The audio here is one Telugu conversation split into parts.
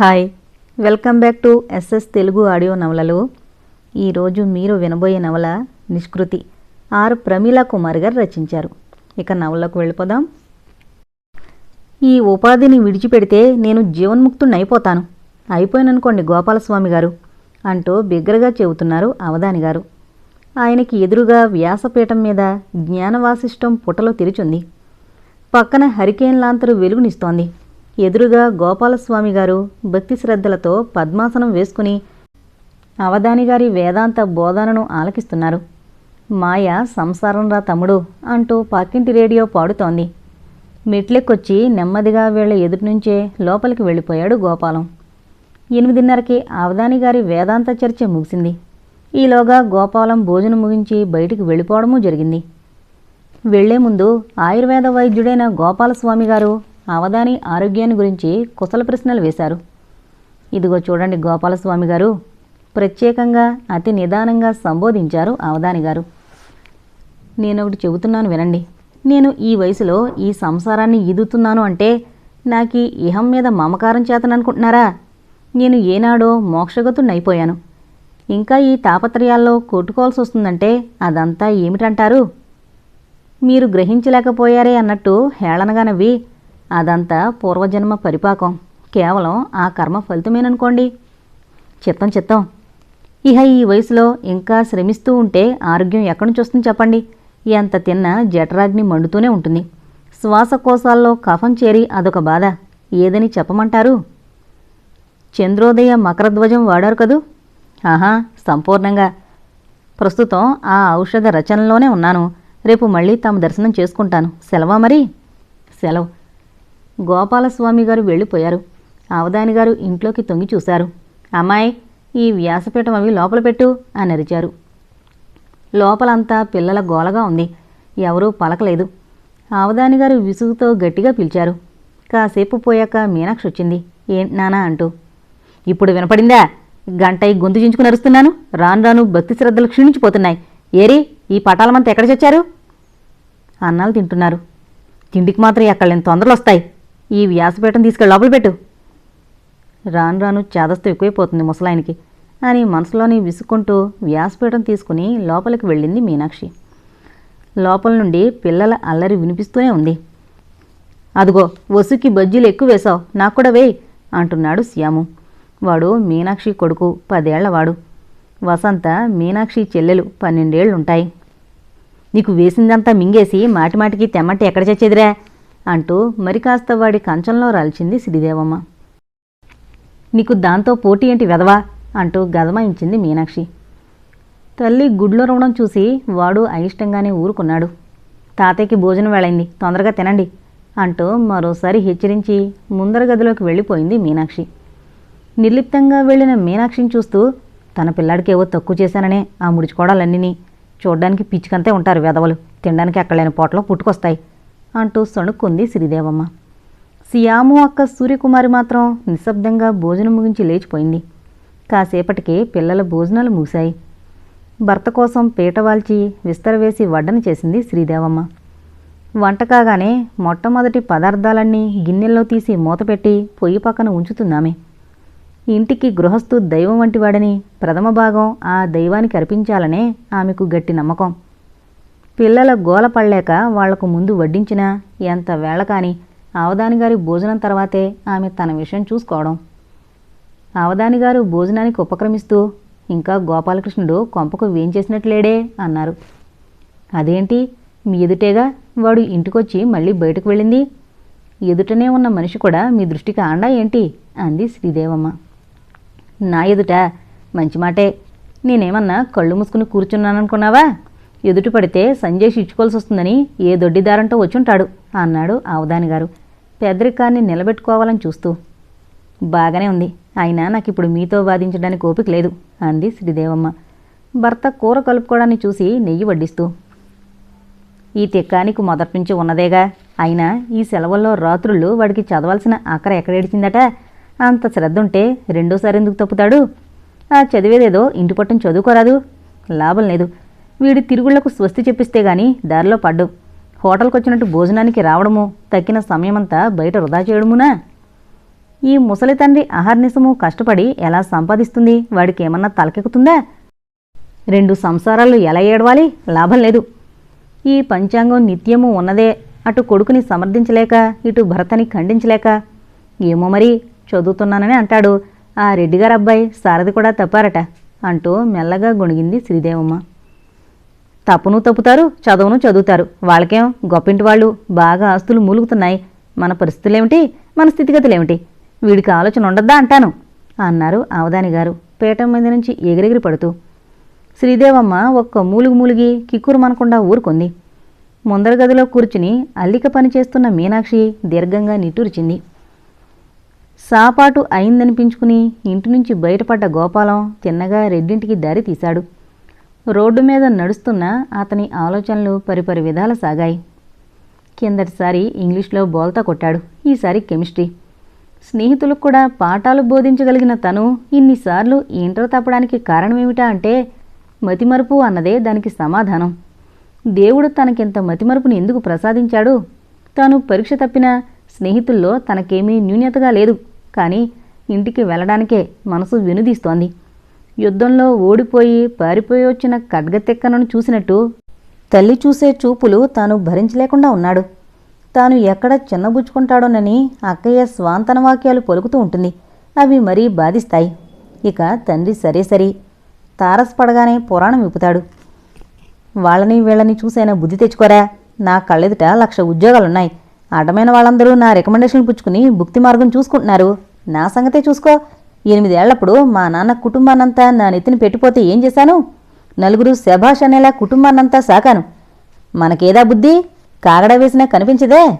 Hi welcome back to SS Telugu audio నవలలు. ఈరోజు మీరు వినబోయే నవల నిష్కృతి. ఆర్. ప్రమీలా కుమార్ గారు రచించారు. ఇక నవలకు వెళ్ళిపోదాం. ఈ ఉపాధిని విడిచిపెడితే నేను జీవన్ముక్తుడిని అయిపోతాను అయిపోయాననుకోండి గోపాలస్వామి గారు అంటూ బిగ్గరగా చెబుతున్నారు అవధాని గారు. ఆయనకి ఎదురుగా వ్యాసపీఠం మీద జ్ఞానవాసిష్టం పుటలో తెరిచుంది. పక్కన హరికేన్ లాంతరు వెలుగునిస్తోంది. ఎదురుగా గోపాలస్వామి గారు భక్తి శ్రద్ధలతో పద్మాసనం వేసుకుని అవధాని గారి వేదాంత బోధనను ఆలకిస్తున్నారు. మాయ సంసారంరా తమ్ముడు అంటూ పక్కింటి రేడియో పాడుతోంది. మెట్లెక్కొచ్చి నెమ్మదిగా వీళ్ళ ఎదుటి నుంచే లోపలికి వెళ్ళిపోయాడు గోపాలం. ఎనిమిదిన్నరకి అవధానిగారి వేదాంత చర్చ ముగిసింది. ఈలోగా గోపాలం భోజనం ముగించి బయటికి వెళ్ళిపోవడమూ జరిగింది. వెళ్ళే ముందు ఆయుర్వేద వైద్యుడైన గోపాలస్వామి గారు అవధాని ఆరోగ్యాన్ని గురించి కుశల ప్రశ్నలు వేశారు. ఇదిగో చూడండి గోపాలస్వామి గారు. ప్రత్యేకంగా అతి నిదానంగా సంబోధించారు అవధాని గారు. నేను ఒకటి చెబుతున్నాను వినండి. నేను ఈ వయసులో ఈ సంసారాన్ని ఈదుతున్నాను అంటే నాకు ఈ ఇహం మీద మమకారం చేతననుకుంటున్నారా? నేను ఏనాడో మోక్షగతుడిని అయిపోయాను ఇంకా ఈ తాపత్రయాల్లో కొట్టుకోవాల్సి వస్తుందంటే అదంతా ఏమిటంటారు? మీరు గ్రహించలేకపోయారే అన్నట్టు హేళనగా నవ్వి అదంతా పూర్వజన్మ పరిపాకం. కేవలం ఆ కర్మ ఫలితమేననుకోండి. చిత్తం చిత్తం ఇహ ఈ వయసులో ఇంకా శ్రమిస్తూ ఉంటే ఆరోగ్యం ఎక్కడి నుంచి వస్తుంది చెప్పండి. ఎంత తిన్నా జఠరాగ్ని మండుతూనే ఉంటుంది. శ్వాసకోశాల్లో కఫం చేరి అదొక బాధ. ఏదని చెప్పమంటారు? చంద్రోదయ మకరధ్వజం వాడారు కదూ? ఆహా సంపూర్ణంగా. ప్రస్తుతం ఆ ఔషధ రచనలోనే ఉన్నాను. రేపు మళ్ళీ తమ దర్శనం చేసుకుంటాను. సెలవా మరి? సెలవు. గోపాలస్వామి గారు వెళ్ళిపోయారు. అవధాని గారు ఇంట్లోకి తొంగి చూశారు. అమ్మాయి ఈ వ్యాసపీఠం అవి లోపల పెట్టు అని అరిచారు. లోపలంతా పిల్లల గోలగా ఉంది. ఎవరూ పలకలేదు. అవధాని గారు విసుగుతో గట్టిగా పిలిచారు. కాసేపు పోయాక మీనాక్షి వచ్చింది. ఏంటి నానా అంటూ. ఇప్పుడు వినపడిందా? గంట ఈ గొంతు చించుకుని అరుస్తున్నాను. రాను రాను భక్తి శ్రద్ధలు క్షీణించిపోతున్నాయి. ఏరి ఈ పటాలమంతా ఎక్కడ చచ్చారు అన్నాలు తింటున్నారు. తిండికి మాత్రం ఎక్కడలేని తొందరలు వస్తాయి ఈ వ్యాసపీఠం తీసుకెళ్ళి లోపల పెట్టు. రాను రాను చేదస్తు ఎక్కువైపోతుంది ముసలాయనికి. అని మనసులోని విసుక్కుంటూ వ్యాసపీఠం తీసుకుని లోపలికి వెళ్ళింది మీనాక్షి. లోపల నుండి పిల్లల అల్లరి వినిపిస్తూనే ఉంది. అదిగో వసుకి బజ్జీలు ఎక్కువ వేశావు. నాకు కూడా వేయ్ అంటున్నాడు శ్యాము. వాడు మీనాక్షి కొడుకు పదేళ్ళవాడు వసంత మీనాక్షి చెల్లెలు పన్నెండేళ్ళుంటాయి. నీకు వేసిందంతా మింగేసి మాటిమాటికి తెమ్మంటే ఎక్కడ చచ్చేదిరా? అంటూ మరి కాస్త వాడి కంచంలో రాల్చింది శ్రీదేవమ్మ నీకు దాంతో పోటీ ఏంటి వెదవా అంటూ గదమాయించింది మీనాక్షి. తల్లి గుడ్లో రవడం చూసి వాడు అయిష్టంగానే ఊరుకున్నాడు. తాతయ్యకి భోజనం వేళైంది తొందరగా తినండి అంటూ మరోసారి హెచ్చరించి ముందర గదిలోకి వెళ్ళిపోయింది మీనాక్షి. నిర్లిప్తంగా వెళ్ళిన మీనాక్షిని చూస్తూ తన పిల్లాడికి ఏవో తక్కువ చేశాననే ఆ ముడుచుకోవడాలన్నీ చూడ్డానికి పిచ్చికంతే ఉంటారు వెదవలు తినడానికి ఎక్కడలేని పోటలో పుట్టుకొస్తాయి. అంటూ సణుక్కుంది శ్రీదేవమ్మ. సియాము అక్క సూర్యకుమారి మాత్రం నిశ్శబ్దంగా భోజనం ముగించి లేచిపోయింది. కాసేపటికి పిల్లల భోజనాలు ముగిశాయి. భర్త కోసం పీట వాల్చి విస్తరవేసి వడ్డన చేసింది శ్రీదేవమ్మ. వంట కాగానే మొట్టమొదటి పదార్థాలన్నీ గిన్నెల్లో తీసి మూతపెట్టి పొయ్యి పక్కన ఉంచుతున్నామే. ఇంటికి గృహస్థు దైవం వంటివాడని ప్రథమ భాగం ఆ దైవానికి అర్పించాలనే ఆమెకు గట్టి నమ్మకం. పిల్లల గోల పడలేక వాళ్ళకు ముందు వడ్డించినా ఎంత వేళ కాని అవధాని గారి భోజనం తర్వాతే ఆమె తన విషయం చూసుకోవడం. అవధాని గారు భోజనానికి ఉపక్రమిస్తూ ఇంకా గోపాలకృష్ణుడు కొంపకు వేంచేసినట్లేడే అన్నారు. అదేంటి? మీ ఎదుటేగా వాడు ఇంటికొచ్చి మళ్ళీ బయటకు వెళ్ళింది? ఎదుటనే ఉన్న మనిషి కూడా మీ దృష్టికి ఆండా ఏంటి? అంది శ్రీదేవమ్మ. నా ఎదుట మంచి మాటే. నేనేమన్నా కళ్ళు మూసుకుని కూర్చున్నాననుకున్నావా? ఎదుటి పడితే సంజయ్ ఇచ్చుకోవాల్సి వస్తుందని ఏ దొడ్డిదారంటో వచ్చుంటాడు అన్నాడు ఆవదాని గారు పెద్దరికాన్ని నిలబెట్టుకోవాలని చూస్తూ. బాగానే ఉంది. అయినా నాకు ఇప్పుడు మీతో వాదించడానికి ఓపిక లేదు అంది శ్రీదేవమ్మ. భర్త కూర కలుపుకోవడాన్ని చూసి నెయ్యి వడ్డిస్తూ. ఈ తిక్కానికి మొదటి నుంచి ఉన్నదేగా? అయినా ఈ సెలవుల్లో రాత్రుళ్ళు వాడికి చదవాల్సిన అక్కర ఎక్కడేడిచిందట అంత శ్రద్ధ ఉంటే రెండోసారి ఎందుకు తప్పుతాడు? ఆ చదివేదేదో ఇంటి పట్టును చదువుకోరాదు. లాభం లేదు. వీడి తిరుగుళ్ళకు స్వస్తి చెప్పిస్తే గాని దారిలో పడ్డు. హోటల్కి వచ్చినట్టు భోజనానికి రావడము తక్కిన సమయమంతా బయట వృధా చేయడమునా? ఈ ముసలి తండ్రి అహర్నిశము కష్టపడి ఎలా సంపాదిస్తుంది? వాడికి ఏమన్నా తలకెక్కుతుందా? రెండు సంసారాలు ఎలా ఏడవాలి? లాభం లేదు. ఈ పంచాంగం నిత్యము ఉన్నదే. అటు కొడుకుని సమర్థించలేక ఇటు భర్తని ఖండించలేక. ఏమో మరి చదువుతున్నానని అంటాడు. ఆ రెడ్డిగారు అబ్బాయి సారథి కూడా తప్పారట అంటూ మెల్లగా గొణిగింది శ్రీదేవమ్మ. తప్పును తప్పుతారు చదువును చదువుతారు. వాళ్ళకేం గొప్పింటి వాళ్ళు బాగా ఆస్తులు మూలుగుతున్నాయి. మన పరిస్థితులేమిటి? మన స్థితిగతులేమిటి? వీడికి ఆలోచన ఉండద్దా అంటాను? అన్నారు అవధాని గారు పీఠం మీద నుంచి ఎగిరెగిరి పడుతూ. శ్రీదేవమ్మ ఒక్క మూలుగు మూలిగి కిక్కురుమనకుండా ఊరుకుంది. ముందర గదిలో కూర్చుని అల్లిక పని చేస్తున్న మీనాక్షి దీర్ఘంగా నిట్టూర్చింది. సాపాటు అయిందనిపించుకుని ఇంటి నుంచి బయటపడ్డ గోపాలం తిన్నగా రెడ్డింటికి దారి తీశాడు. రోడ్డు మీద నడుస్తున్న అతని ఆలోచనలు పరిపరి విధాల సాగాయి. కిందటిసారి ఇంగ్లీష్లో బోల్తా కొట్టాడు. ఈసారి కెమిస్ట్రీ. స్నేహితులకు కూడా పాఠాలు బోధించగలిగిన తను ఇన్నిసార్లు ఇంటర్ తప్పడానికి కారణమేమిటా అంటే మతిమరుపు అన్నదే దానికి సమాధానం. దేవుడు తనకింత మతిమరుపుని ఎందుకు ప్రసాదించాడు? తాను పరీక్ష తప్పిన స్నేహితుల్లో తనకేమీ న్యూన్యతగా లేదు. కానీ ఇంటికి వెళ్ళడానికే మనసు వినుదీస్తోంది. యుద్ధంలో ఓడిపోయి పారిపోయి వచ్చిన ఖడ్గతెక్కనను చూసినట్టు తల్లి చూసే చూపులు తాను భరించలేకుండా ఉన్నాడు. తాను ఎక్కడ చిన్నబుచ్చుకుంటాడోనని అక్కయ్య స్వాంతన వాక్యాలు పలుకుతూ ఉంటుంది. అవి మరీ బాధిస్తాయి. ఇక తండ్రి సరే సరే. తారసపడగానే పురాణం విప్పుతాడు. వాళ్ళని వీళ్ళని చూసైనా బుద్ధి తెచ్చుకోరా? నా కళ్ళెదుట లక్ష ఉద్యోగాలున్నాయి. అడ్డమైన వాళ్ళందరూ నా రికమెండేషన్లు పుచ్చుకుని భుక్తి మార్గం చూసుకుంటున్నారు. నా సంగతే చూసుకో. ఎనిమిదేళ్ళప్పుడు మా నాన్న కుటుంబాన్నంతా నా నెత్తిని పెట్టిపోతే ఏం చేశాను? నలుగురు శభాష్ అనేలా కుటుంబాన్నంతా సాకాను. మనకేదా బుద్ధి? కాగడ వేసినా కనిపించదే?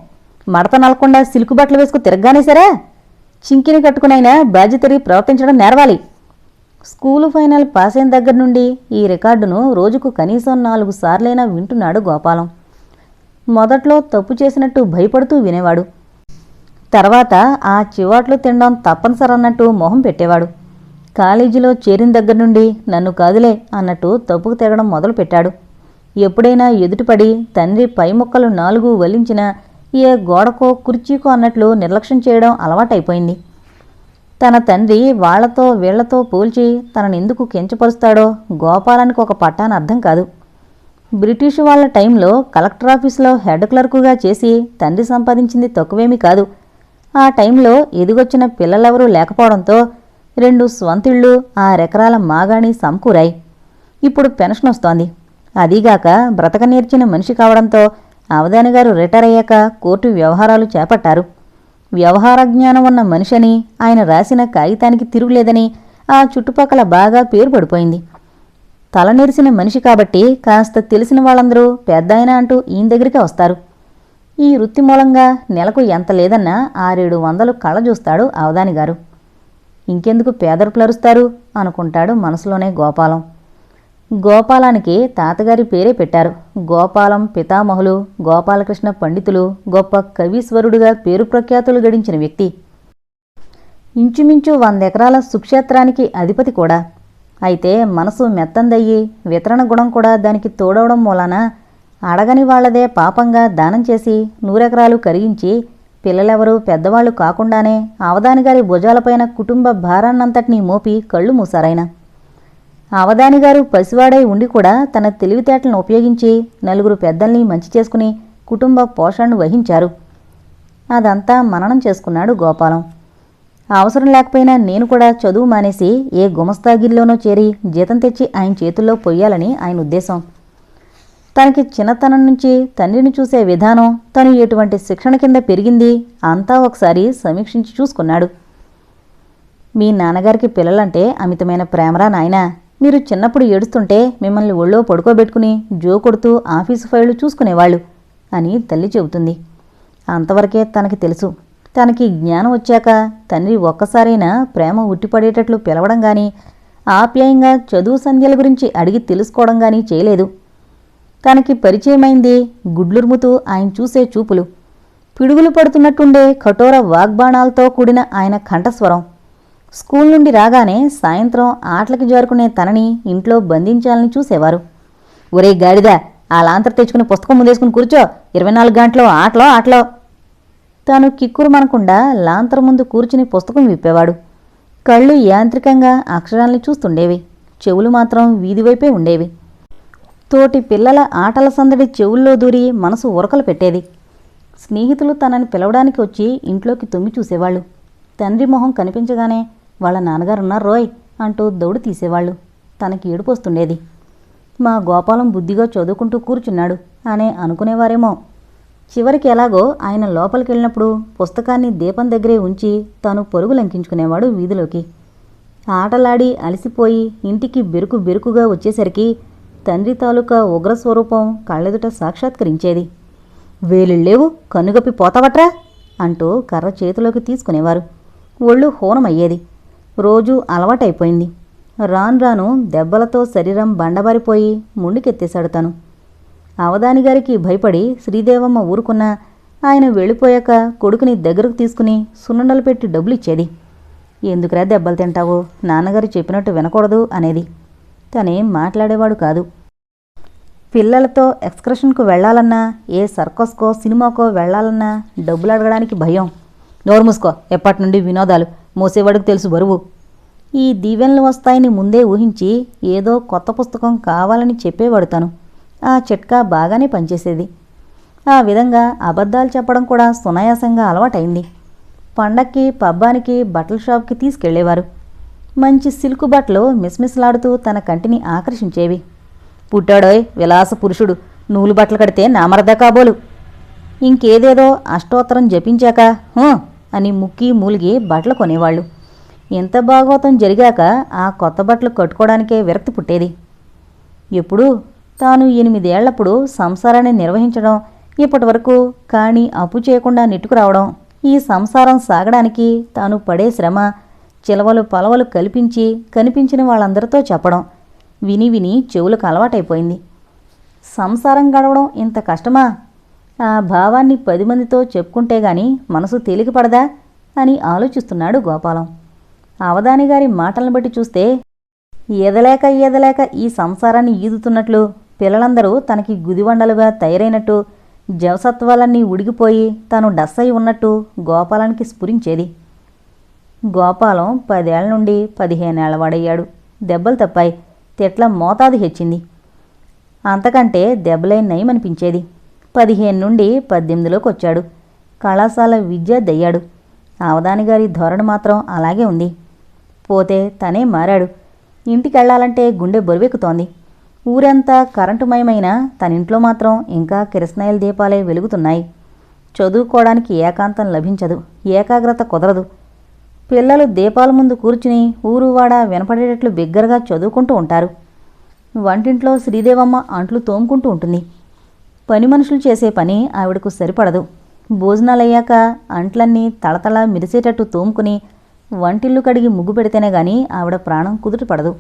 మడత నలకుండా సిల్కు బట్టలు వేసుకు తిరగగానే సరే చింకిని కట్టుకునైనా బాధ్యతరి ప్రవర్తించడం నేర్వాలి. స్కూలు ఫైనల్ పాస్ అయిన దగ్గర నుండి ఈ రికార్డును రోజుకు కనీసం నాలుగు సార్లైనా వింటున్నాడు గోపాలం. మొదట్లో తప్పు చేసినట్టు భయపడుతూ వినేవాడు. తర్వాత ఆ చివాట్లు తినడం తప్పనిసరి అన్నట్టు మొహం పెట్టేవాడు. కాలేజీలో చేరిన దగ్గర నుండి నన్ను కాదులే అన్నట్టు తప్పుకు తిరగడం మొదలుపెట్టాడు. ఎప్పుడైనా ఎదుటిపడి తండ్రి పై ముక్కలు నాలుగు వలించినా ఏ గోడకో కుర్చీకో అన్నట్లు నిర్లక్ష్యం చేయడం అలవాటైపోయింది. తన తండ్రి వాళ్ళతో వీళ్ళతో పోల్చి తననెందుకు కించపరుస్తాడో గోపాలానికి ఒక పట్టాన అర్థం కాదు. బ్రిటిషు వాళ్ళ టైంలో కలెక్టర్ ఆఫీసులో హెడ్ క్లర్కుగా చేసి తండ్రి సంపాదించింది తక్కువేమీ కాదు. ఆ టైంలో ఎదిగొచ్చిన పిల్లలెవరూ లేకపోవడంతో రెండు స్వంతిళ్ళు ఆరెకరాల మాగాణి సమకూరాయి. ఇప్పుడు పెన్షన్ వస్తోంది. అదీగాక బ్రతక నేర్చిన మనిషి కావడంతో అవధాని గారు రిటైర్ అయ్యాక కోర్టు వ్యవహారాలు చేపట్టారు. వ్యవహార జ్ఞానం ఉన్న మనిషిని ఆయన రాసిన కాగితానికి తిరుగులేదని ఆ చుట్టుపక్కల బాగా పేరు పడిపోయింది. తల నెరిసిన మనిషి కాబట్టి కాస్త తెలిసిన వాళ్ళందరూ పెద్దాయన అంటూ ఈయన దగ్గరికి వస్తారు. ఈ వృత్తి మూలంగా నెలకు ఎంత లేదన్నా ఆరేడు వందలు కళ్ళ చూస్తాడు అవధాని గారు. ఇంకెందుకు పేదరుపులరుస్తారు అనుకుంటాడు మనసులోనే గోపాలం. గోపాలానికి తాతగారి పేరే పెట్టారు. గోపాలం పితామహులు గోపాలకృష్ణ పండితులు గొప్ప కవీశ్వరుడుగా పేరు ప్రఖ్యాతులు గడించిన వ్యక్తి. ఇంచుమించు వందెకరాల సుక్షేత్రానికి అధిపతి కూడా. అయితే మనసు మెత్తందయ్యి వితరణ గుణం కూడా దానికి తోడవడం మూలాన అడగని వాళ్ళదే పాపంగా దానం చేసి నూరెకరాలు కరిగించి పిల్లలెవరూ పెద్దవాళ్ళు కాకుండానే అవధాని గారి భుజాలపైన కుటుంబ భారాన్నంతటినీ మోపి కళ్ళు మూసారాయన అవధాని గారు పసివాడై ఉండి కూడా తన తెలివితేటలను ఉపయోగించి నలుగురు పెద్దల్ని మంచి చేసుకుని కుటుంబ పోషణను వహించారు. అదంతా మననం చేసుకున్నాడు గోపాలం. అవసరం లేకపోయినా నేను కూడా చదువు మానేసి ఏ గుమస్తాగిరిలోనో చేరి జీతం తెచ్చి ఆయన చేతుల్లో పొయ్యాలని ఆయన ఉద్దేశం. తనకి చిన్నతనం నుంచి తండ్రిని చూసే విధానం తను ఎటువంటి శిక్షణ కింద పెరిగింది అంతా ఒకసారి సమీక్షించి చూసుకున్నాడు. మీ నాన్నగారికి పిల్లలంటే అమితమైన ప్రేమరా నాయనా? మీరు చిన్నప్పుడు ఏడుస్తుంటే మిమ్మల్ని ఒళ్ళో పడుకోబెట్టుకుని జో కొడుతూ ఆఫీసు ఫైళ్ళు చూసుకునేవాళ్ళు అని తల్లి చెబుతుంది. అంతవరకే తనకి తెలుసు. తనకి జ్ఞానం వచ్చాక తండ్రి ఒక్కసారైనా ప్రేమ ఉట్టిపడేటట్లు పిలవడం గాని ఆప్యాయంగా చదువు సంధ్యల గురించి అడిగి తెలుసుకోవడం గాని చేయలేదు. తనకి పరిచయమైంది గుడ్లురుముతూ ఆయన చూసే చూపులు. పిడుగులు పడుతున్నట్టుండే కఠోర వాగ్బాణాలతో కూడిన ఆయన కంఠస్వరం. స్కూల్ నుండి రాగానే సాయంత్రం ఆటలకి జారుకునే తనని ఇంట్లో బంధించాలని చూసేవారు. ఒరే గాడిద ఆ లాంతర్ తెచ్చుకుని పుస్తకం ముందేసుకుని కూర్చో. ఇరవై నాలుగు గంటలో ఆటలో ఆటలో. తాను కిక్కురు మనకుండా లాంతర్ ముందు కూర్చుని పుస్తకం విప్పేవాడు. కళ్ళు యాంత్రికంగా అక్షరాల్ని చూస్తుండేవి. చెవులు మాత్రం వీధి వైపే ఉండేవి. తోటి పిల్లల ఆటల సందడి చెవుల్లో దూరి మనసు ఉరకలు పెట్టేది. స్నేహితులు తనని పిలవడానికి వచ్చి ఇంట్లోకి తుమ్మి చూసేవాళ్ళు. తండ్రి మొహం కనిపించగానే వాళ్ళ నాన్నగారున్నారు రోయ్ అంటూ దౌడు తీసేవాళ్ళు. తనకి ఏడుపు వస్తుండేది. మా గోపాలం బుద్ధిగా చదువుకుంటూ కూర్చున్నాడు అనే అనుకునేవారేమో. చివరికి ఎలాగో ఆయన లోపలికి వెళ్ళినప్పుడు పుస్తకాన్ని దీపం దగ్గరే ఉంచి తను పరుగు లంకించుకునేవాడు వీధిలోకి. ఆటలాడి అలసిపోయి ఇంటికి బెరుకు బెరుకుగా వచ్చేసరికి తండ్రి తాలూకా ఉగ్ర స్వరూపం కళ్ళెదుట సాక్షాత్కరించేది. వేలుళ్ళేవు కన్నుగప్పి పోతావట్రా? అంటూ కర్ర చేతిలోకి తీసుకునేవారు. ఒళ్ళు హోనమయ్యేది. రోజు అలవాటైపోయింది. రాను రాను దెబ్బలతో శరీరం బండబారిపోయి ముండికెత్తేశాడు తను. అవదాని గారికి భయపడి శ్రీదేవమ్మ ఊరుకున్న ఆయన వెళ్ళిపోయాక కొడుకుని దగ్గరకు తీసుకుని సున్నుండలు పెట్టి డబ్బులు ఇచ్చేది ఎందుకురా దెబ్బలు తింటావు? నాన్నగారు చెప్పినట్టు వినకూడదు అనేది. తనేం మాట్లాడేవాడు కాదు. పిల్లలతో ఎక్స్కర్షన్కు వెళ్ళాలన్నా ఏ సర్కస్కో సినిమాకో వెళ్ళాలన్నా డబ్బులు అడగడానికి భయం. నోరు మూసుకో ఎప్పటి నుండి వినోదాలు మోసేవాడికి తెలుసు బరువు. ఈ దీవెనలు వస్తాయని ముందే ఊహించి ఏదో కొత్త పుస్తకం కావాలని చెప్పేవాడు తను. ఆ చిట్కా బాగానే పనిచేసేది. ఆ విధంగా అబద్ధాలు చెప్పడం కూడా సునాయాసంగా అలవాటైంది. పండక్కి పబ్బానికి బట్టల షాప్కి తీసుకెళ్ళేవారు మంచి సిల్కు బట్టలు మిస్మిస్లాడుతూ తన కంటిని ఆకర్షించేవి. పుట్టాడోయ్ విలాస పురుషుడు నూలు బట్టలు కడితే నామరద కాబోలు. ఇంకేదేదో అష్టోత్తరం జపించాక "హూ" అని ముక్కి మూలిగి బట్టలు కొనేవాళ్ళు. ఎంత భాగవతం జరిగాక ఆ కొత్త బట్టలు కట్టుకోవడానికే విరక్తి పుట్టేది. ఎప్పుడు తాను ఎనిమిదేళ్ళప్పుడు సంసారాన్ని నిర్వహించడం ఇప్పటి వరకు కానీ అప్పు చేయకుండా నెట్టుకురావడం ఈ సంసారం సాగడానికి తాను పడే శ్రమ చిలవలు పలవలు కల్పించి కనిపించిన వాళ్ళందరితో చెప్పడం విని విని చెవులకు అలవాటైపోయింది. సంసారం గడవడం ఇంత కష్టమా? ఆ భావాన్ని పది మందితో చెప్పుకుంటే గాని మనసు తేలికపడదా అని ఆలోచిస్తున్నాడు గోపాలం. అవధాని గారి మాటలను బట్టి చూస్తే ఈదలేక ఈదలేక ఈ సంసారాన్ని ఈదుతున్నట్లు పిల్లలందరూ తనకి గుదివండలుగా తయారైనట్టు జవసత్వాలన్నీ ఉడిగిపోయి తాను డస్సై ఉన్నట్టు గోపాలానికి స్ఫురించేది. గోపాలం పదేళ్ళ నుండి పదిహేనేళ్ళ వాడయ్యాడు. దెబ్బలు తప్పాయి. తిట్ల మోతాదు హెచ్చింది. అంతకంటే దెబ్బలే నయమనిపించేది. పదిహేను నుండి పద్దెనిమిదిలోకి వచ్చాడు. కళాశాల విద్యార్థయ్యాడు. అవధాని గారి ధోరణి మాత్రం అలాగే ఉంది. పోతే తనే మారాడు. ఇంటికెళ్ళాలంటే గుండె బరువెక్కుతోంది. ఊరంతా కరెంటుమయమైన తనింట్లో మాత్రం ఇంకా కిరసనాయిల దీపాలే వెలుగుతున్నాయి. చదువుకోవడానికి ఏకాంతం లభించదు. ఏకాగ్రత కుదరదు. పిల్లలు దీపాల ముందు కూర్చుని ఊరువాడ వినపడేటట్లు బిగ్గరగా చదువుకుంటూ ఉంటారు. వంటింట్లో శ్రీదేవమ్మ అంట్లు తోముకుంటూ ఉంటుంది. పని మనుషులు చేసే పని ఆవిడకు సరిపడదు. భోజనాలయ్యాక అంట్లన్నీ తళతళ మెరిసేటట్టు తోముకుని వంటిల్లు కడిగి ముగ్గు పెడితేనే గాని ఆవిడ ప్రాణం కుదుట పడదు.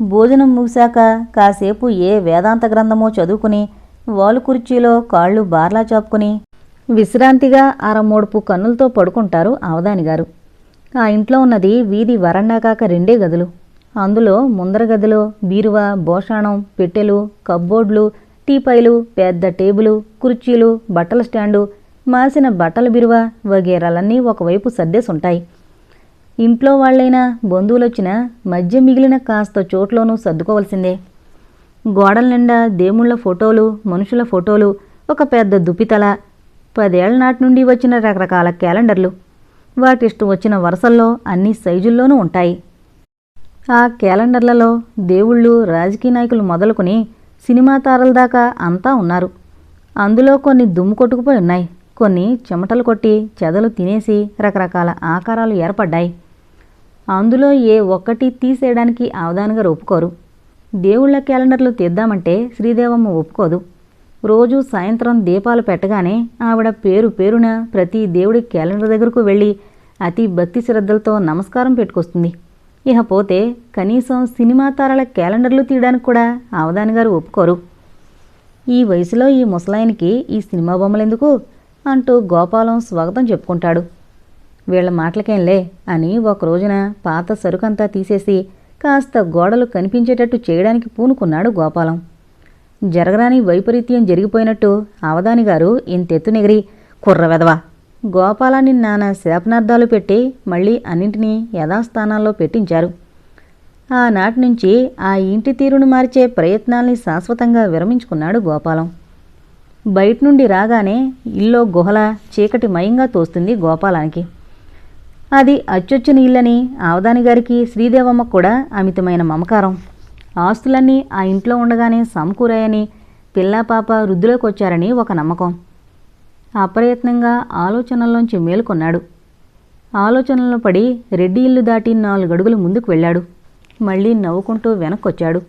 భోజనం ముగిశాక కాసేపు ఏ వేదాంత గ్రంథమో చదువుకుని వాలు కుర్చీలో కాళ్ళు బార్లా చాపుకుని విశ్రాంతిగా అరమోడుపు కన్నులతో పడుకుంటారు అవదాని గారు. ఆ ఇంట్లో ఉన్నది వీధి వరండా కాక రెండే గదులు. అందులో ముందర గదిలో బీరువా భోషాణం పెట్టెలు కబ్బోర్డ్లు టీపైలు పెద్ద టేబులు కుర్చీలు బట్టల స్టాండు మాసిన బట్టల బిరువా వగేరాలన్నీ ఒకవైపు సర్దేసుంటాయి. ఇంట్లో వాళ్ళైనా బంధువులొచ్చినా మధ్య మిగిలిన కాస్త చోట్లోనూ సర్దుకోవలసిందే. గోడల నిండా దేవుళ్ళ ఫోటోలు మనుషుల ఫోటోలు ఒక పెద్ద దుప్పితల పదేళ్ళ నాటి నుండి వచ్చిన రకరకాల క్యాలెండర్లు. వాటిష్టం వచ్చిన వరుసల్లో అన్ని సైజుల్లోనూ ఉంటాయి. ఆ క్యాలెండర్లలో దేవుళ్ళు రాజకీయ నాయకులు మొదలుకొని సినిమా తారల దాకా అంతా ఉన్నారు. అందులో కొన్ని దుమ్ము కొట్టుకుపోయి ఉన్నాయి. కొన్ని చెమటలు కొట్టి చెదలు తినేసి రకరకాల ఆకారాలు ఏర్పడ్డాయి. అందులో ఏ ఒక్కటి తీసేయడానికి అవధానంగా ఒప్పుకోరు దేవుళ్ళ క్యాలెండర్లు తీద్దామంటే శ్రీదేవమ్మ ఒప్పుకోదు. రోజు సాయంత్రం దీపాలు పెట్టగానే ఆవిడ పేరు పేరున ప్రతి దేవుడి క్యాలెండర్ దగ్గరకు వెళ్ళి అతి భక్తి శ్రద్ధలతో నమస్కారం పెట్టుకొస్తుంది. ఇకపోతే కనీసం సినిమా తారల క్యాలెండర్లు తీయడానికి కూడా అవధాని గారు ఒప్పుకోరు. ఈ వయసులో ఈ ముసలాయనికి ఈ సినిమా బొమ్మలెందుకు అంటూ గోపాలం స్వాగతం చెప్పుకుంటాడు. వీళ్ళ మాటలకేంలే అని ఒక రోజున పాత సరుకంతా తీసేసి కాస్త గోడలు కనిపించేటట్టు చేయడానికి పూనుకున్నాడు గోపాలం. జరగరాని వైపరీత్యం జరిగిపోయినట్టు అవధాని గారు ఇంతెత్తు కుర్ర గోపాలాన్ని నానా శాపనార్థాలు పెట్టి మళ్ళీ అన్నింటినీ యథాస్థానాల్లో పెట్టించారు. ఆనాటి నుంచి ఆ ఇంటి తీరును మార్చే ప్రయత్నాల్ని శాశ్వతంగా విరమించుకున్నాడు గోపాలం. బయట నుండి రాగానే ఇల్లో గుహల చీకటి మయంగా తోస్తుంది గోపాలానికి. అది అచ్చొచ్చిన ఇల్లని ఆవదాని గారికి శ్రీదేవమ్మ కూడా అమితమైన మమకారం. ఆస్తులన్నీ ఆ ఇంట్లో ఉండగానే సమకూరాయని పిల్లా పాప వృద్ధిలోకి వచ్చారని ఒక నమ్మకం. అప్రయత్నంగా ఆలోచనల్లోంచి మేలుకొన్నాడు. ఆలోచనలో పడి రెడ్డి ఇల్లు దాటి నాలుగు అడుగులు ముందుకు వెళ్ళాడు. మళ్ళీ నవ్వుకుంటూ వెనక్కొచ్చాడు.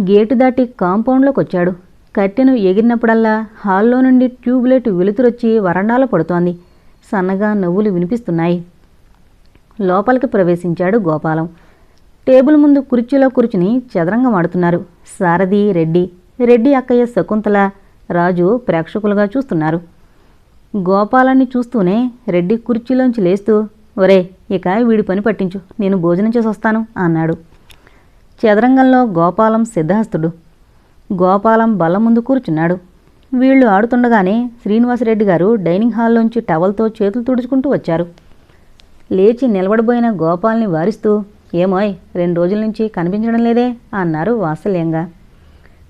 గేటు దాటి కాంపౌండ్లోకి వచ్చాడు. కట్టెను ఎగిరినప్పుడల్లా హాల్లో నుండి ట్యూబ్లైట్ వెలుతురొచ్చి వరండాలో పడుతోంది. సన్నగా నవ్వులు వినిపిస్తున్నాయి. లోపలికి ప్రవేశించాడు గోపాలం. టేబుల్ ముందు కుర్చీలో కూర్చుని చదరంగం ఆడుతున్నారు. సారథి రెడ్డి. రెడ్డి అక్కయ్య శకుంతల రాజు ప్రేక్షకులుగా చూస్తున్నారు. గోపాలాన్ని చూస్తూనే రెడ్డి కుర్చీలోంచి లేస్తూ ఒరే ఇక వీడి పని పట్టించు. నేను భోజనం చేసి వస్తాను అన్నాడు. చదరంగంలో గోపాలం సిద్ధహస్తుడు. గోపాలం బల్ల ముందు కూర్చున్నాడు. వీళ్ళు ఆడుతుండగానే శ్రీనివాసరెడ్డి గారు డైనింగ్ హాల్లోంచి టవల్తో చేతులు తుడుచుకుంటూ వచ్చారు. లేచి నిలబడిపోయిన గోపాల్ని వారిస్తూ ఏమోయ్ రెండు రోజుల నుంచి కనిపించడం లేదే అన్నారు వాత్సల్యంగా.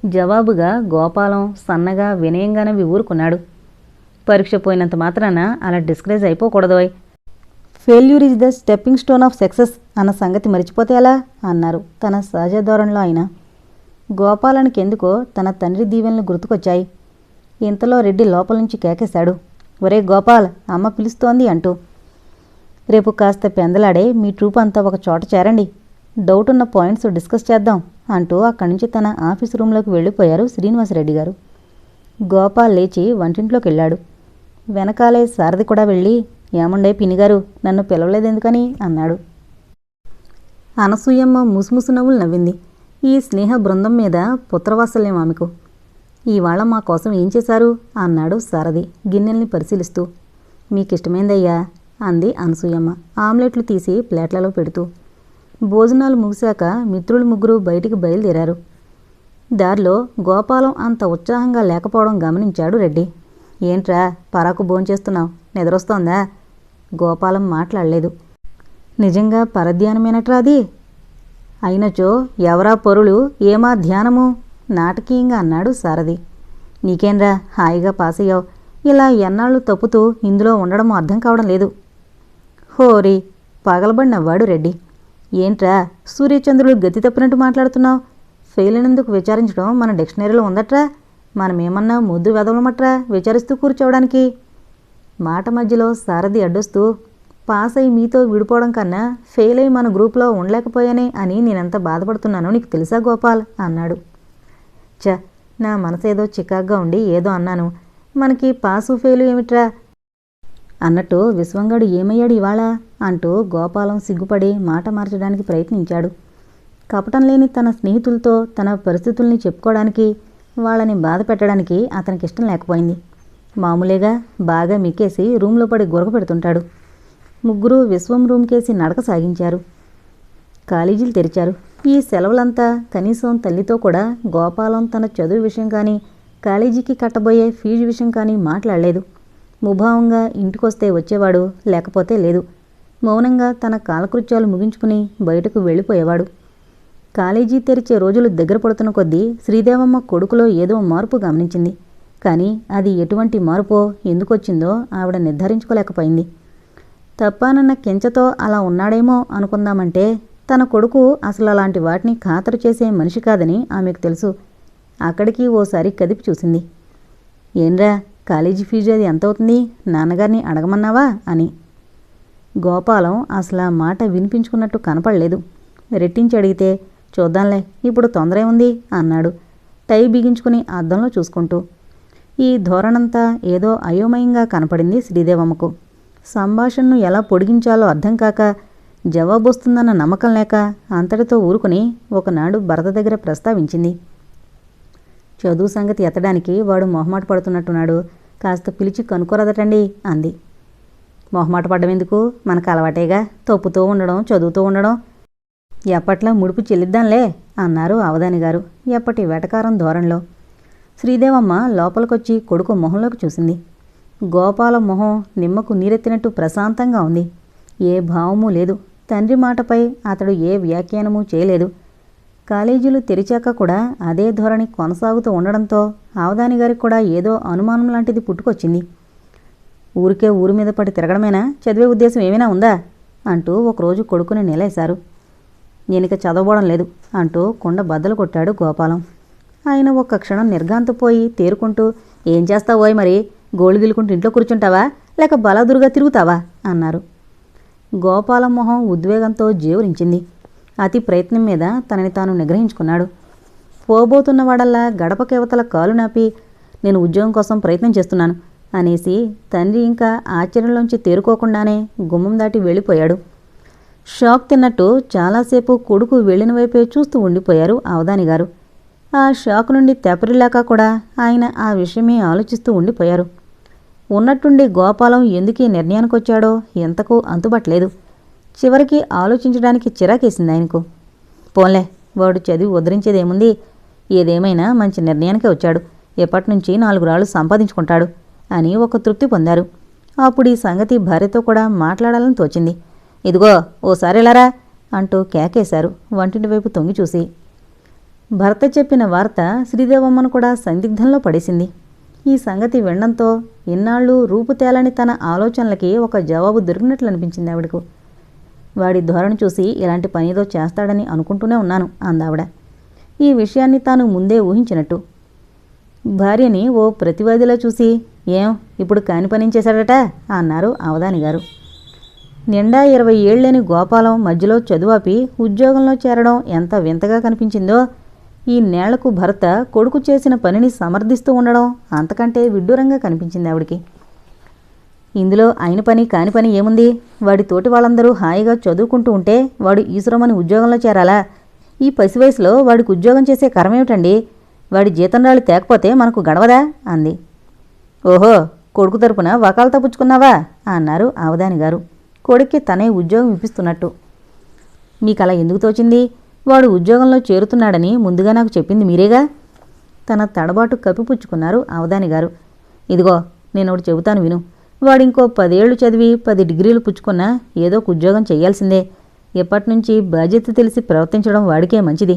జవాబుగా గోపాలం సన్నగా వినయంగానే ఊరుకున్నాడు పరీక్ష పోయినంత మాత్రాన అలా discourage అయిపోకూడదోయ్. Failure is the stepping stone of success అన్న సంగతి మర్చిపోతే ఎలా? అన్నారు తన సహజ ధోరణిలో ఆయన. గోపాలానికి ఎందుకో తన తండ్రి దీవెనలు గుర్తుకొచ్చాయి. ఇంతలో రెడ్డి లోపల నుంచి కేకేశాడు. ఒరే గోపాల్ అమ్మ పిలుస్తోంది అంటూ. రేపు కాస్త పెందలాడే మీ ట్రూప్ అంతా ఒక చోట చేరండి. డౌట్ ఉన్న పాయింట్స్ డిస్కస్ చేద్దాం అంటూ అక్కడి నుంచి తన ఆఫీస్ రూమ్లోకి వెళ్ళిపోయారు శ్రీనివాసరెడ్డి గారు. గోపాల్ లేచి వంటింట్లోకి వెళ్ళాడు. వెనకాలే సారథి కూడా వెళ్ళి ఏమండే పినిగారు నన్ను పిలవలేదెందుకని? అన్నాడు. అనసూయమ్మ ముసుముసు నవ్వులు నవ్వింది. ఈ స్నేహ బృందం మీద పుత్రవాత్సల్యం ఆమెకు? ఇవాళ మా కోసం ఏం చేశారు? అన్నాడు సారథి గిన్నెల్ని పరిశీలిస్తూ. మీకిష్టమైందయ్యా అంది అనసూయమ్మ. ఆమ్లెట్లు తీసి ప్లేట్లలో పెడుతూ. భోజనాలు ముగిశాక మిత్రులు ముగ్గురు బయటికి బయలుదేరారు. దారిలో గోపాలం అంత ఉత్సాహంగా లేకపోవడం గమనించాడు రెడ్డి. ఏంట్రా పరాకు భోంచేస్తున్నావు? నిద్రొస్తోందా? గోపాలం మాట్లాడలేదు. నిజంగా పరధ్యానమేనట్రా అది? అయినచో ఎవరా పొరులు ఏమా ధ్యానము? నాటకీయంగా అన్నాడు సారథి. నీకేంరా హాయిగా పాస్ అయ్యావు ఇలా ఎన్నాళ్ళు తప్పుతూ ఇందులో ఉండడం అర్థం కావడం లేదు. హోరి పగలబడి నవ్వాడు రెడ్డి. ఏంట్రా సూర్యచంద్రుడు గతి తప్పినట్టు మాట్లాడుతున్నావు? ఫెయిల్ అయినందుకు విచారించడం మన డిక్షనరీలో ఉందట్రా? మనమేమన్నా ముద్దు వెదవలమట్రా విచారిస్తూ కూర్చోవడానికి? మాట మధ్యలో సారథి అడ్డొస్తూ పాస్ అయి మీతో విడిపోవడం కన్నా ఫెయిల్ అయి మన గ్రూప్లో ఉండలేకపోయానే అని నేనెంత బాధపడుతున్నానో నీకు తెలుసా గోపాల్? అన్నాడు. చ నా మనసేదో చికాగ్గా ఉండి ఏదో అన్నాను. మనకి పాసు ఫెయిలు ఏమిట్రా? అన్నట్టు విశ్వంగాడు ఏమయ్యాడు ఇవాళ? అంటూ గోపాలం సిగ్గుపడి మాట మార్చడానికి ప్రయత్నించాడు. కపటం లేని తన స్నేహితులతో తన పరిస్థితుల్ని చెప్పుకోవడానికి వాళ్ళని బాధ పెట్టడానికి అతనికి ఇష్టం లేకపోయింది. మామూలుగా బాగా మిక్కేసి రూమ్లో పడి గొరగ పెడుతుంటాడు. ముగ్గురు విశ్వం రూమ్కేసి నడక సాగించారు. కాలేజీలు తెరిచారు. ఈ సెలవులంతా కనీసం తల్లితో కూడా గోపాలం తన చదువు విషయం కానీ కాలేజీకి కట్టబోయే ఫీజు విషయం కానీ మాట్లాడలేదు. ముభావంగా ఇంటికొస్తే వచ్చేవాడు లేకపోతే లేదు. మౌనంగా తన కాలకృత్యాలు ముగించుకుని బయటకు వెళ్ళిపోయేవాడు. కాలేజీ తెరిచే రోజులు దగ్గర పడుతున్న కొద్దీ శ్రీదేవమ్మ కొడుకులో ఏదో మార్పు గమనించింది. కానీ అది ఎటువంటి మార్పో ఎందుకొచ్చిందో ఆవిడ నిర్ధారించుకోలేకపోయింది. తప్పానన్న కించతో అలా ఉన్నాడేమో అనుకుందామంటే తన కొడుకు అసలు అలాంటి వాటిని ఖాతరు చేసే మనిషి కాదని ఆమెకు తెలుసు. అక్కడికి ఓసారి కదిపి చూసింది. ఏంరా కాలేజీ ఫీజు అది ఎంత అవుతుంది నాన్నగారిని అడగమన్నావా? అని. గోపాలం అసలు ఆ మాట వినిపించుకున్నట్టు కనపడలేదు. రెట్టించి అడిగితే చూద్దాంలే ఇప్పుడు తొందర ఉంది అన్నాడు టై బిగించుకుని అద్దంలో చూసుకుంటూ. ఈ ధోరణంతా ఏదో అయోమయంగా కనపడింది శ్రీదేవమ్మకు. సంభాషణను ఎలా పొడిగించాలో అర్థం కాక జవాబు వస్తుందన్న నమ్మకం లేక అంతటితో ఊరుకుని ఒకనాడు భరత దగ్గర ప్రస్తావించింది. చదువు సంగతి ఎత్తడానికి వాడు మొహమాట పడుతున్నట్టున్నాడు. కాస్త పిలిచి కనుక్కోరదటండి అంది. మొహమాట పడ్డం ఎందుకు మనకు అలవాటేగా. తప్పుతూ ఉండడం చదువుతూ ఉండడం. ఎప్పట్లో ముడుపు చెల్లిద్దాంలే అన్నారు అవధాని గారు ఎప్పటి వెటకారం ధోరణిలో. శ్రీదేవమ్మ లోపలికొచ్చి కొడుకు మొహంలోకి చూసింది. గోపాల మొహం నిమ్మకు నీరెత్తినట్టు ప్రశాంతంగా ఉంది. ఏ భావము లేదు. తండ్రి మాటపై అతడు ఏ వ్యాఖ్యానము చేయలేదు. కాలేజీలు తెరిచాక కూడా అదే ధోరణి కొనసాగుతూ ఉండడంతో ఆవదాని గారికి కూడా ఏదో అనుమానం లాంటిది పుట్టుకొచ్చింది. ఊరికే ఊరి మీద పడి తిరగడమేనా? చదివే ఉద్దేశం ఏమైనా ఉందా? అంటూ ఒకరోజు కొడుకుని నిలేశారు. నేనిక చదవడం లేదు అంటూ కుండ బద్దలు కొట్టాడు గోపాలం. ఆయన ఒక్క క్షణం నిర్గాంతపోయి తేరుకుంటూ ఏం చేస్తావోయ్ మరి? గోళ్ళు గిలుకుంటూ ఇంట్లో కూర్చుంటావా? లేక బలదురుగా తిరుగుతావా? అన్నారు. గోపాలం మొహం ఉద్వేగంతో జీవరించింది. అతి ప్రయత్నం మీద తనని తాను నిగ్రహించుకున్నాడు. పోబోతున్న వాడల్లా గడప కేవతల కాలు నాపి నేను ఉద్యోగం కోసం ప్రయత్నం చేస్తున్నాను అనేసి తండ్రి ఇంకా ఆశ్చర్యంలోంచి తేరుకోకుండానే గుమ్మం దాటి వెళ్ళిపోయాడు. షాక్ తిన్నట్టు చాలాసేపు కొడుకు వెళ్ళిన వైపే చూస్తూ ఉండిపోయారు అవధాని గారు. ఆ షాక్ నుండి తెపరిలాక కూడా ఆయన ఆ విషయమే ఆలోచిస్తూ ఉండిపోయారు. ఉన్నట్టుండి గోపాలం ఎందుకీ నిర్ణయానికి వచ్చాడో ఎంతకు అంతుబట్లేదు చివరికి ఆలోచించడానికి చిరాకేసింది ఆయనకు. పోన్లే వాడు చదివి ఉద్ధరించేదేముంది? ఏదేమైనా మంచి నిర్ణయానికి వచ్చాడు. ఎప్పటి నుంచి నాలుగు రాళ్ళు సంపాదించుకుంటాడు అని ఒక తృప్తి పొందారు. అప్పుడు ఈ సంగతి భార్యతో కూడా మాట్లాడాలని తోచింది. ఇదిగో ఓసారి ఎలారా? అంటూ కేకేశారు వంటింటి వైపు తొంగి చూసి. భర్త చెప్పిన వార్త శ్రీదేవమ్మను కూడా సందిగ్ధంలో పడేసింది. ఈ సంగతి వినడంతో ఇన్నాళ్ళు రూపు తేలని తన ఆలోచనలకి ఒక జవాబు దొరికినట్లు అనిపించింది ఆవిడకు. వాడి ధోరణి చూసి ఇలాంటి పనేదో చేస్తాడని అనుకుంటూనే ఉన్నాను అందావిడ ఈ విషయాన్ని తాను ముందే ఊహించినట్టు. భార్యని ఓ ప్రతివాదిలా చూసి ఏం ఇప్పుడు కాని పనించేశాడట అన్నారు అవధాని గారు నిండా ఇరవై ఏళ్ళేని గోపాలం మధ్యలో చదువాపి ఉద్యోగంలో చేరడం ఎంత వింతగా కనిపించిందో ఈ నేళ్ళకు భర్త కొడుకు చేసిన పనిని సమర్థిస్తూ ఉండడం అంతకంటే విడ్డూరంగా కనిపించింది ఆవిడికి. ఇందులో అయిన పని కాని పని ఏముంది? వాడి తోటి వాళ్ళందరూ హాయిగా చదువుకుంటూ ఉంటే వాడు ఈశ్వరమని ఉద్యోగంలో చేరాలా? ఈ పసి వయసులో వాడికి ఉద్యోగం చేసే కరమేమిటండి వాడి జీతంరాళ్ళు తేకపోతే మనకు గడవదా? అంది. ఓహో కొడుకు తరపున వకాలు తప్పుచుకున్నావా అన్నారు ఆవదాని గారు కొడుక్కి తనే ఉద్యోగం ఇప్పిస్తున్నట్టు. మీకు అలా ఎందుకు తోచింది? వాడు ఉద్యోగంలో చేరుతున్నాడని ముందుగా నాకు చెప్పింది మీరేగా? తన తడబాటు కప్పిపుచ్చుకున్నారు అవదాని గారు ఇదిగో నేను ఒకటి చెబుతాను విను. వాడింకో పదేళ్ళు చదివి పది డిగ్రీలు పుచ్చుకున్నా ఏదో ఒక ఉద్యోగం చేయాల్సిందే. ఎప్పటి నుంచి బాధ్యత తెలిసి ప్రవర్తించడం వాడికే మంచిది.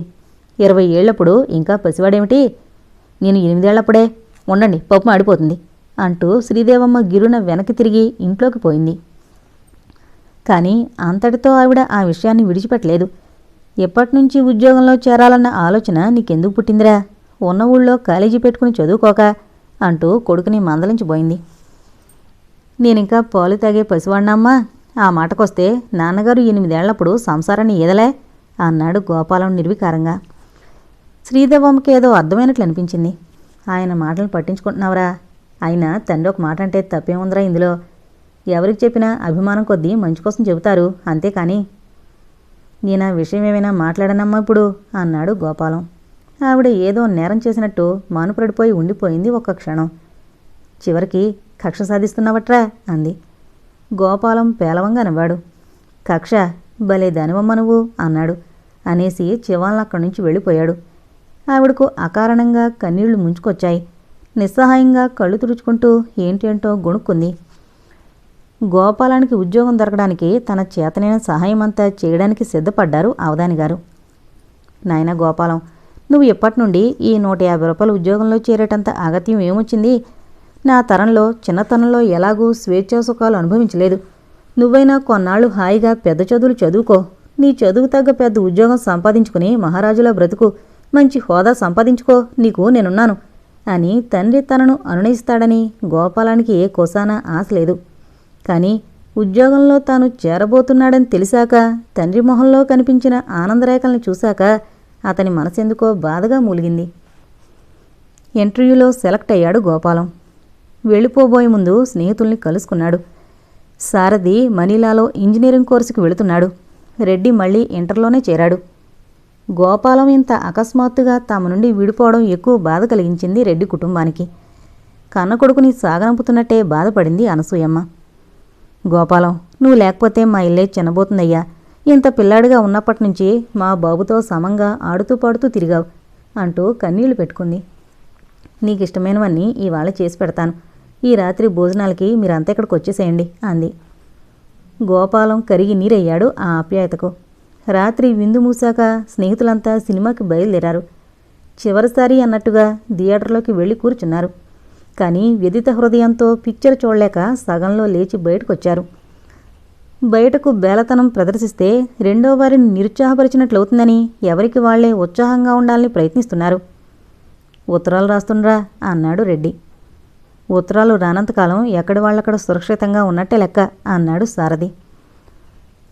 ఇరవై ఏళ్ళప్పుడు ఇంకా పసివాడేమిటి? నేను ఎనిమిదేళ్ళప్పుడే ఉండండి పప్పు ఆడిపోతుంది అంటూ శ్రీదేవమ్మ గిరున వెనక్కి తిరిగి ఇంట్లోకి పోయింది. కానీ అంతటితో ఆవిడ ఆ విషయాన్ని విడిచిపెట్టలేదు. ఎప్పటినుంచి ఉద్యోగంలో చేరాలన్న ఆలోచన నీకెందుకు పుట్టిందిరా? ఉన్న ఊళ్ళో కాలేజీ పెట్టుకుని చదువుకోక అంటూ కొడుకుని మందలించిపోయింది. నేనింకా పాలు తాగే పసివాణ్ణమ్మా. ఆ మాటకొస్తే నాన్నగారు ఎనిమిదేళ్ళప్పుడు సంసారాన్ని ఈదలే అన్నాడు గోపాలం నిర్వికారంగా. శ్రీదేవమ్మకి ఏదో అర్థమైనట్లు అనిపించింది. ఆయన మాటలు పట్టించుకుంటున్నావురా? ఆయన తండ్రి ఒక మాట అంటే తప్పేముందిరా ఇందులో? ఎవరికి చెప్పినా అభిమానం కొద్దీ మంచి కోసం చెబుతారు అంతేకాని. నేను ఆ విషయం ఏమైనా మాట్లాడనమ్మా ఇప్పుడు? అన్నాడు గోపాలం. ఆవిడ ఏదో నేరం చేసినట్టు మానుపడిపోయి ఉండిపోయింది ఒక్క క్షణం. చివరికి కక్ష సాధిస్తున్నావట్రా అంది. గోపాలం పేలవంగా నవ్వాడు. కక్ష భలే దానివమ్మ నువ్వు అన్నాడు. అనేసి చివాలను అక్కడి నుంచి వెళ్ళిపోయాడు. ఆవిడకు అకారణంగా కన్నీళ్ళు ముంచుకొచ్చాయి. నిస్సహాయంగా కళ్ళు తుడుచుకుంటూ ఏంటేంటో గొణుక్కుంది. గోపాలానికి ఉద్యోగం దొరకడానికి తన చేతనైన సహాయం అంతా చేయడానికి సిద్ధపడ్డారు అవధాని గారు నాయన గోపాలం నువ్వు ఇప్పటి నుండి ఈ నూట యాభై రూపాయల ఉద్యోగంలో చేరేటంత అగత్యం ఏమొచ్చింది? నా తరంలో చిన్నతనంలో ఎలాగూ స్వేచ్ఛా సుఖాలు అనుభవించలేదు. నువ్వైనా కొన్నాళ్ళు హాయిగా పెద్ద చదువులు చదువుకో. నీ చదువు తగ్గ పెద్ద ఉద్యోగం సంపాదించుకుని మహారాజులా బ్రతుకు. మంచి హోదా సంపాదించుకో నీకు నేనున్నాను. అని తండ్రి తనను అనునయిస్తాడని గోపాలానికి ఏ కోసాన ఆశ లేదు. కానీ ఉద్యోగంలో తాను చేరబోతున్నాడని తెలిసాక తండ్రి మొహంలో కనిపించిన ఆనందరేఖల్ని చూశాక అతని మనసెందుకో బాధగా మూలిగింది. ఇంటర్వ్యూలో సెలెక్ట్ అయ్యాడు గోపాలం. వెళ్ళిపోబోయే ముందు స్నేహితుల్ని కలుసుకున్నాడు. సారథి మనీలాలో ఇంజనీరింగ్ కోర్సుకి వెళుతున్నాడు. రెడ్డి మళ్ళీ ఇంటర్లోనే చేరాడు. గోపాలం ఇంత అకస్మాత్తుగా తమ నుండి విడిపోవడం ఎక్కువ బాధ కలిగించింది రెడ్డి కుటుంబానికి. కన్న కొడుకుని సాగనంపుతున్నట్టే బాధపడింది అనసూయమ్మ. గోపాలం నువ్వు లేకపోతే మా ఇల్లే చిన్నబోతుందయ్యా ఇంత పిల్లాడిగా ఉన్నప్పటి నుంచి మా బాబుతో సమంగా ఆడుతూ పాడుతూ తిరిగావు అంటూ కన్నీళ్ళు పెట్టుకుంది. నీకు ఇష్టమైనవన్నీ ఇవాళ చేసి పెడతాను. ఈ రాత్రి భోజనాలకి మీరంతా ఇక్కడికి వచ్చేసేయండి అంది. గోపాలం కరిగి నీరయ్యాడు ఆ ఆప్యాయతకు. రాత్రి విందు మూసాక స్నేహితులంతా సినిమాకి బయలుదేరారు. చివరిసారి అన్నట్టుగా థియేటర్లోకి వెళ్ళి కూర్చున్నారు. కానీ వ్యధిత హృదయంతో పిక్చర్ చూడలేక సగంలో లేచి బయటకొచ్చారు. బయటకు బేలతనం ప్రదర్శిస్తే రెండో వారిని నిరుత్సాహపరిచినట్లవుతుందని ఎవరికి వాళ్ళే ఉత్సాహంగా ఉండాలని ప్రయత్నిస్తున్నారు. ఉత్తరాలు రాస్తుండ్రా అన్నాడు రెడ్డి. ఉత్తరాలు రానంతకాలం ఎక్కడి వాళ్ళక్కడ సురక్షితంగా ఉన్నట్టే లెక్క అన్నాడు సారథి.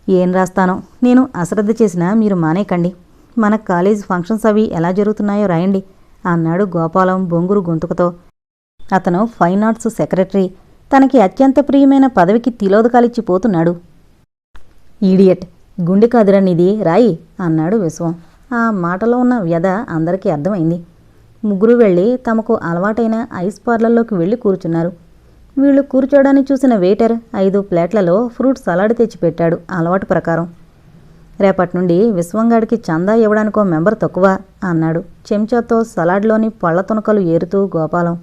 ఏం రాస్తానో? నేను అశ్రద్ధ చేసినా మీరు మానేకండి మన కాలేజ్ ఫంక్షన్స్ అవి ఎలా జరుగుతున్నాయో రాయండి అన్నాడు గోపాలం బొంగురు గొంతుకతో. అతను ఫైన్ ఆర్ట్స్ సెక్రటరీ. తనకి అత్యంత ప్రియమైన పదవికి తిలోదకాలిచ్చి పోతున్నాడు. ఈడియట్ గుండె కాదురనిది రాయి అన్నాడు విశ్వం. ఆ మాటలో ఉన్న వ్యధ అందరికీ అర్థమైంది. ముగ్గురు వెళ్ళి తమకు అలవాటైన ఐస్ పార్లర్లోకి వెళ్ళి కూర్చున్నారు. వీళ్ళు కూర్చోడానికి చూసిన వెయిటర్ ఐదు ప్లేట్లలో ఫ్రూట్ సలాడ్ తెచ్చిపెట్టాడు అలవాటు ప్రకారం. రేపటి నుండి విశ్వంగాడికి చందా ఇవ్వడానికో మెంబర్ తక్కువ అన్నాడు చెంచాతో సలాడ్లోని పళ్ళ తునకలు ఏరుతూ గోపాలం.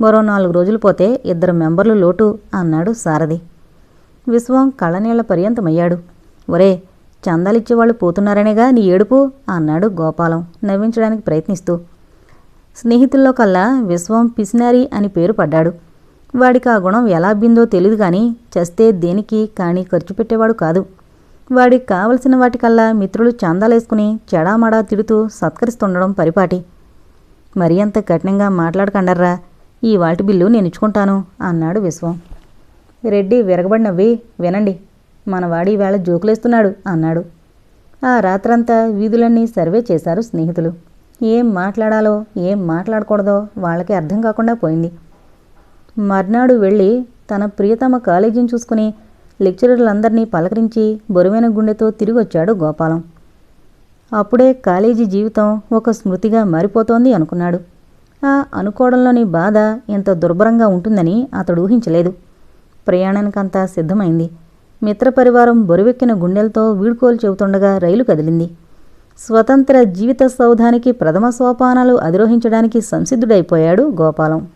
మరో నాలుగు రోజులు పోతే ఇద్దరు మెంబర్లు లోటు అన్నాడు సారథి. విశ్వం కళ్ళనీళ్ళ పర్యంతమయ్యాడు. ఒరే చందాలిచ్చేవాళ్ళు పోతున్నారనేగా నీ ఏడుపు అన్నాడు గోపాలం నవ్వించడానికి ప్రయత్నిస్తూ. స్నేహితుల్లో కల్లా విశ్వం పిసినారి అని పేరు పడ్డాడు. వాడికి ఆ గుణం ఎలా అబ్బిందో తెలియదు కానీ చస్తే దేనికి కానీ ఖర్చు పెట్టేవాడు కాదు. వాడికి కావలసిన వాటికల్లా మిత్రులు చందాలేసుకుని చెడామడా తిడుతూ సత్కరిస్తుండడం పరిపాటి. మరీ అంత కఠినంగా మాట్లాడకండర్రా ఈ వాటి బిల్లు నేను ఇచ్చుకుంటాను అన్నాడు విశ్వం. రెడ్డి విరగబడినవ్వి వినండి మన వాడి వేళ జోకులేస్తున్నాడు అన్నాడు. ఆ రాత్రంతా వీధులన్నీ సర్వే చేశారు స్నేహితులు. ఏం మాట్లాడాలో ఏం మాట్లాడకూడదో వాళ్ళకి అర్థం కాకుండా పోయింది. మర్నాడు వెళ్ళి తన ప్రియతమ కాలేజీని చూసుకుని లెక్చరర్లందరినీ పలకరించి బరువైన గుండెతో తిరిగి వచ్చాడు గోపాలం. అప్పుడే కాలేజీ జీవితం ఒక స్మృతిగా మారిపోతోంది అనుకున్నాడు. ఆ అనుకోవడంలోని బాధ ఎంత దుర్భరంగా ఉంటుందని అతడు ఊహించలేదు. ప్రయాణానికంతా సిద్ధమైంది. మిత్రపరివారం బరువెక్కిన గుండెలతో వీడ్కోలు చెబుతుండగా రైలు కదిలింది. స్వతంత్ర జీవిత సౌధానికి ప్రథమ సోపానాలు అధిరోహించడానికి సంసిద్ధుడైపోయాడు గోపాలం.